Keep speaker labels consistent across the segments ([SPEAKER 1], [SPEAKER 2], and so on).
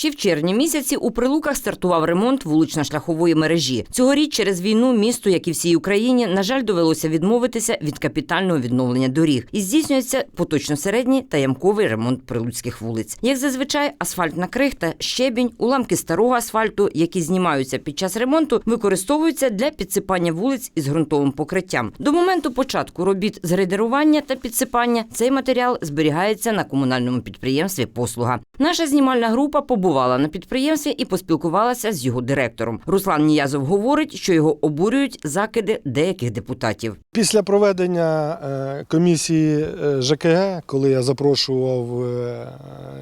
[SPEAKER 1] Ще в червні місяці у Прилуках стартував ремонт вулично-шляхової мережі. Цьогоріч через війну місту, як і всій Україні, на жаль, довелося відмовитися від капітального відновлення доріг. І здійснюється поточно середній та ямковий ремонт прилуцьких вулиць. Як зазвичай, асфальтна крихта, щебінь, уламки старого асфальту, які знімаються під час ремонту, використовуються для підсипання вулиць із ґрунтовим покриттям. До моменту початку робіт з грейдерування та підсипання цей матеріал зберігається на комунальному підприємстві Послуга. Наша знімальна група побувала на підприємстві і поспілкувалася з його директором. Руслан Ніязов говорить, що його обурюють закиди деяких депутатів.
[SPEAKER 2] Після проведення е, комісії е, ЖКГ, коли я запрошував е,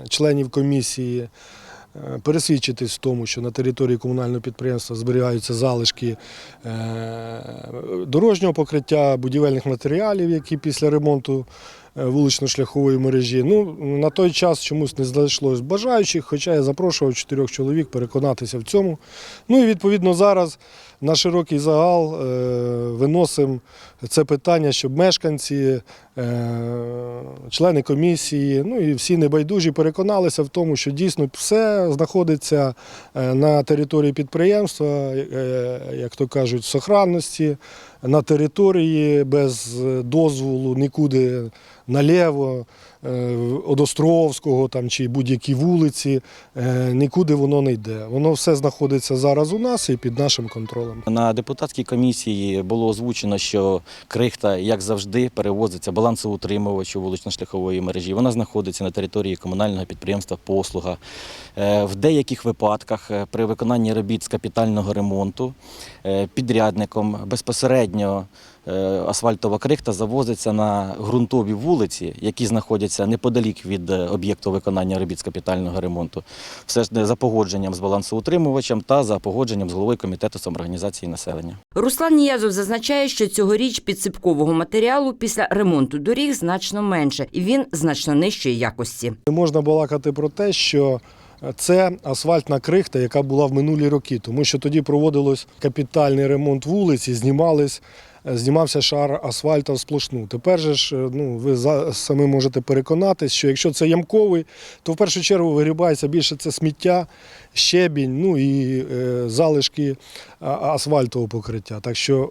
[SPEAKER 2] членів комісії пересвідчитись в тому, що на території комунального підприємства зберігаються залишки дорожнього покриття, будівельних матеріалів, які після ремонту вулично-шляхової мережі. Ну, на той час чомусь не знайшлось бажаючих, хоча я запрошував чотирьох чоловік переконатися в цьому. Ну і відповідно зараз на широкий загал е, виносимо це питання, щоб мешканці, е, члени комісії, ну і всі небайдужі переконалися в тому, що дійсно все знаходиться е, на території підприємства, е, як то кажуть, в сохранності, на території без дозволу нікуди наліво, е, од Островського там, чи будь-які вулиці, е, нікуди воно не йде. Воно все знаходиться зараз у нас і під нашим контролем.
[SPEAKER 3] На депутатській комісії було озвучено, що крихта, як завжди, перевозиться балансоутримувачу вулично-шляхової мережі. Вона знаходиться на території комунального підприємства Послуга. Е, В деяких випадках при виконанні робіт з капітального ремонту підрядником безпосередньо асфальтова крихта завозиться на ґрунтові вулиці, які знаходяться неподалік від е, об'єкту виконання робіт з капітального ремонту, все ж за погодженням з балансоутримувачем та за погодженням з головою комітету самоорганізації населення.
[SPEAKER 1] Руслан Ніязов зазначає, що цьогоріч підсипкового матеріалу після ремонту доріг значно менше, і він значно нижчої якості.
[SPEAKER 2] Не можна балакати про те, що це асфальтна крихта, яка була в минулі роки, тому що тоді проводилось капітальний ремонт вулиці, знімались. Знімався шар асфальту сплошну. Тепер же ж, ну ви самі можете переконатись, що якщо це ямковий, то в першу чергу вигрібається більше це сміття, щебінь, ну і е, залишки асфальтового покриття. Так що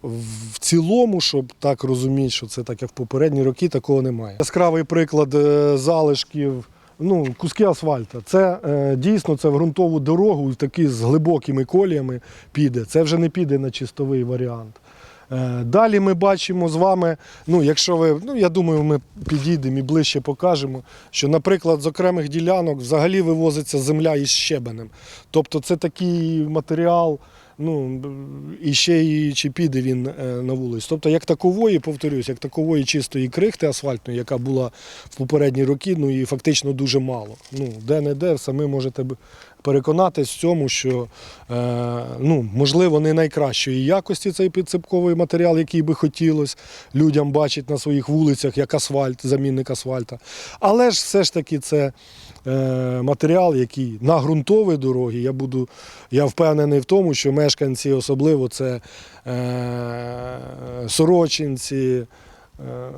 [SPEAKER 2] в цілому, щоб так розуміти, що це так як в попередні роки, такого немає. Яскравий приклад е, залишків. Ну, куски асфальту. Це е, дійсно це в ґрунтову дорогу, такі з глибокими коліями піде. Це вже не піде на чистовий варіант. Е, Далі ми бачимо з вами, ну якщо ви, ну я думаю, ми підійдемо і ближче покажемо, що, наприклад, з окремих ділянок взагалі вивозиться земля із щебенем. Тобто це такий матеріал, ну і ще і чи піде він е, на вулицю. Тобто, як такової, повторюсь, як такової чистої крихти асфальтної, яка була в попередні роки, ну і фактично дуже мало. Ну, де-не-де, самі можете переконатись в цьому, що е, ну, можливо не найкращої якості цей підсипковий матеріал, який би хотілося людям бачити на своїх вулицях, як асфальт, замінник асфальта. Але ж все ж таки це е, матеріал, який на ґрунтовій дорогі, я буду, я впевнений в тому, що мешканці, особливо це е, сорочинці. Е,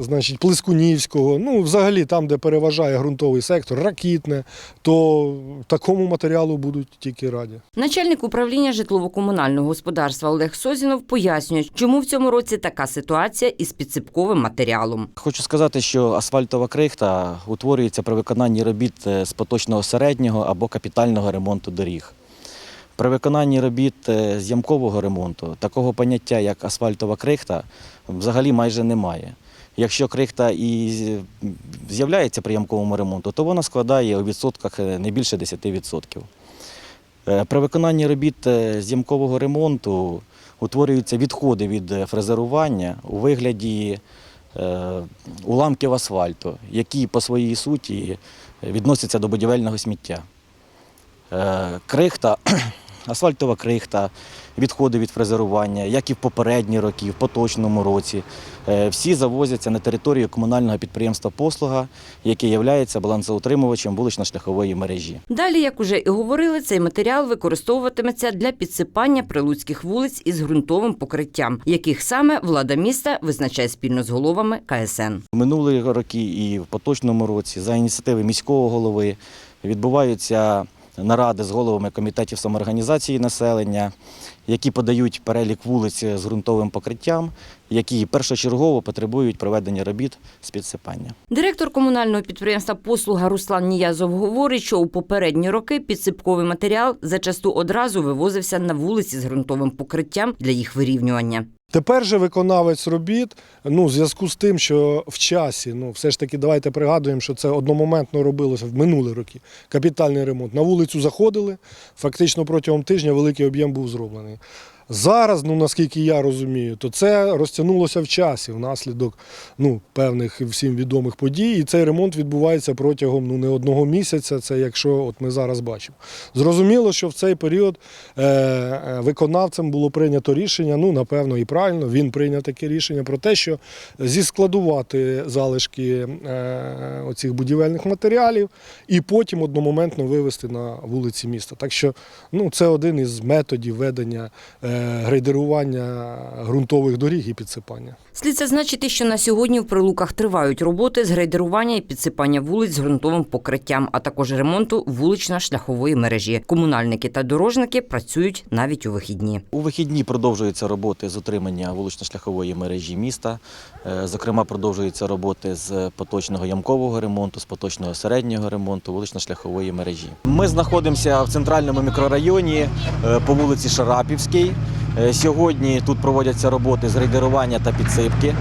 [SPEAKER 2] Значить, Плескунівського, ну взагалі там, де переважає ґрунтовий сектор, ракітне, то такому матеріалу будуть тільки раді.
[SPEAKER 1] Начальник управління житлово-комунального господарства Олег Созінов пояснює, чому в цьому році така ситуація із підсипковим матеріалом.
[SPEAKER 3] Хочу сказати, що асфальтова крихта утворюється при виконанні робіт е, з поточного середнього або капітального ремонту доріг. При виконанні робіт е, з ямкового ремонту такого поняття, як асфальтова крихта, взагалі майже немає. Якщо крихта і з'являється при ямковому ремонту, то вона складає у відсотках е, не більше 10%. Е, При виконанні робіт з ямкового ремонту утворюються відходи від фрезерування у вигляді уламків асфальту, які по своїй суті відносяться до будівельного сміття. Крихта, асфальтова крихта, відходи від фрезерування, як і в попередні роки, в поточному році, е, всі завозяться на територію комунального підприємства Послуга, яке є балансоутримувачем вулично-шляхової мережі.
[SPEAKER 1] Далі, як уже і говорили, цей матеріал використовуватиметься для підсипання прилуцьких вулиць із ґрунтовим покриттям, яких саме влада міста визначає спільно з головами КСН.
[SPEAKER 3] Минулі роки і в поточному році за ініціативи міського голови відбуваються наради з головами комітетів самоорганізації населення, які подають перелік вулиць з ґрунтовим покриттям, які першочергово потребують проведення робіт з підсипання.
[SPEAKER 1] Директор комунального підприємства Послуга Руслан Ніязов говорить, що у попередні роки підсипковий матеріал зачасту одразу вивозився на вулиці з ґрунтовим покриттям для їх вирівнювання.
[SPEAKER 2] Тепер же виконавець робіт, ну, в зв'язку з тим, що в часі, ну, все ж таки, давайте пригадуємо, що це одномоментно робилося в минулі роки. Капітальний ремонт. На вулицю заходили, фактично протягом тижня великий об'єм був зроблений. Зараз, ну наскільки я розумію, то це розтягнулося в часі внаслідок ну, певних всім відомих подій. І цей ремонт відбувається протягом ну, не одного місяця. Це якщо от ми зараз бачимо. Зрозуміло, що в цей період е, е, виконавцем було прийнято рішення. Ну, напевно, і правильно. Він прийняв таке рішення про те, що зіскладувати залишки е, оцих будівельних матеріалів і потім одномоментно вивезти на вулиці міста. Так що ну, це один із методів ведення е, грейдерування ґрунтових доріг і підсипання.
[SPEAKER 1] Слід зазначити, що на сьогодні в прилуках тривають роботи з грейдерування і підсипання вулиць з ґрунтовим покриттям, а також ремонту вулично-шляхової мережі. Комунальники та дорожники працюють навіть у вихідні.
[SPEAKER 3] У вихідні продовжуються роботи з утримання вулично-шляхової мережі міста. Е, Зокрема, продовжуються роботи з поточного ямкового ремонту, з поточного середнього ремонту вулично-шляхової мережі. Ми знаходимося в центральному мікрорайоні е, по вулиці Шарапівській. Е, Сьогодні тут проводяться роботи з рейдерування та підсипки.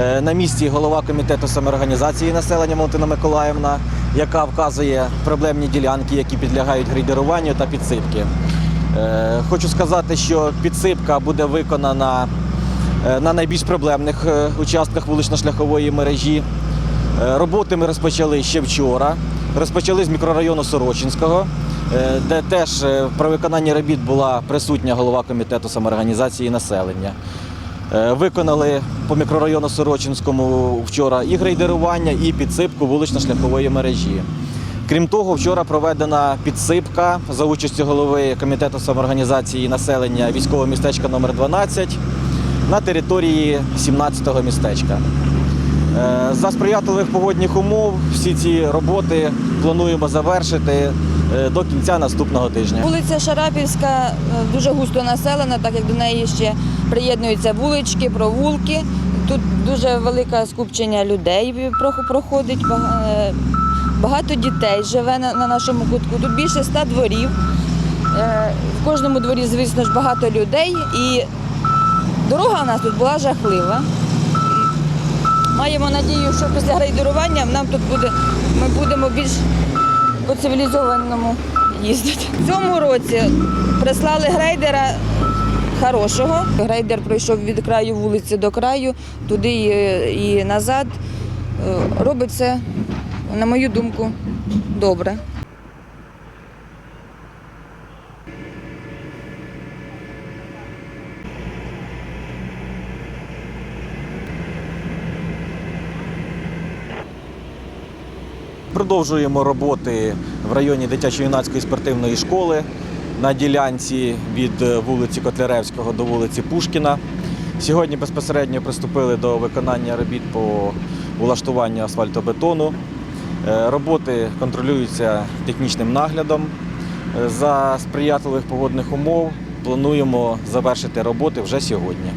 [SPEAKER 3] Е, На місці голова комітету самоорганізації населення Валентина Миколаївна, яка вказує проблемні ділянки, які підлягають грейдеруванню та підсипки. Е, Хочу сказати, що підсипка буде виконана на найбільш проблемних участках вулично-шляхової мережі. Роботи ми розпочали ще вчора. Розпочали з мікрорайону Сорочинського, де теж е, при виконанні робіт була присутня голова комітету самоорганізації населення. Е, Виконали по мікрорайону Сорочинському вчора і грейдерування, і підсипку вулично-шляхової мережі. Крім того, вчора проведена підсипка за участю голови комітету самоорганізації населення військового містечка номер 12 на території 17-го містечка. Е, За сприятливих погодних умов всі ці роботи плануємо завершити е, до кінця наступного тижня.
[SPEAKER 4] Вулиця Шарапівська е, дуже густо населена, так як до неї ще приєднуються вулички, провулки. Тут дуже велике скупчення людей проходить. е, Багато дітей живе на, на нашому кутку. Тут більше ста дворів. Е, В кожному дворі, звісно ж, багато людей. І дорога у нас тут була жахлива. Маємо надію, що після грейдерування нам тут буде, ми будемо більш по цивілізованому їздити. В цьому році прислали грейдера хорошого. Грейдер пройшов від краю вулиці до краю, туди і, назад. Е, Робить це, на мою думку, добре.
[SPEAKER 3] Продовжуємо роботи в районі дитячо-юнацької спортивної школи на ділянці від е, вулиці Котляревського до вулиці Пушкіна. Сьогодні безпосередньо приступили до виконання робіт по улаштуванню асфальтобетону. Е, Роботи контролюються технічним наглядом. Е, За сприятливих погодних умов плануємо завершити роботи вже сьогодні.